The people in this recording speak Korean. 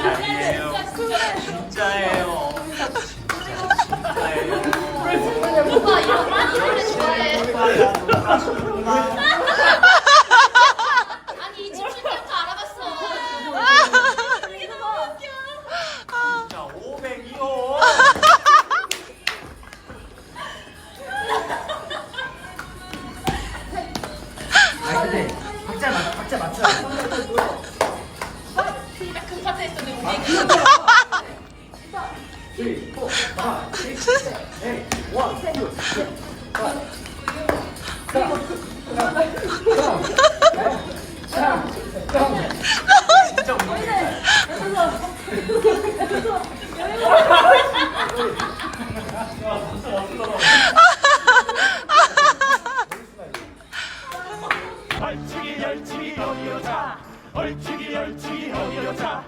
아니에요. 진짜예요. 진짜예요. 오빠 이런 많이 노래 좋아해. 박자 맞 박자 맞춰. 나 급하다 했더니 우리 Three, four, five, six, seven, eight, one, two, three, five. Come, come, come, come. 진짜 운동했다. 얼치기 얼치기 어디 여자. 얼치기 얼치기.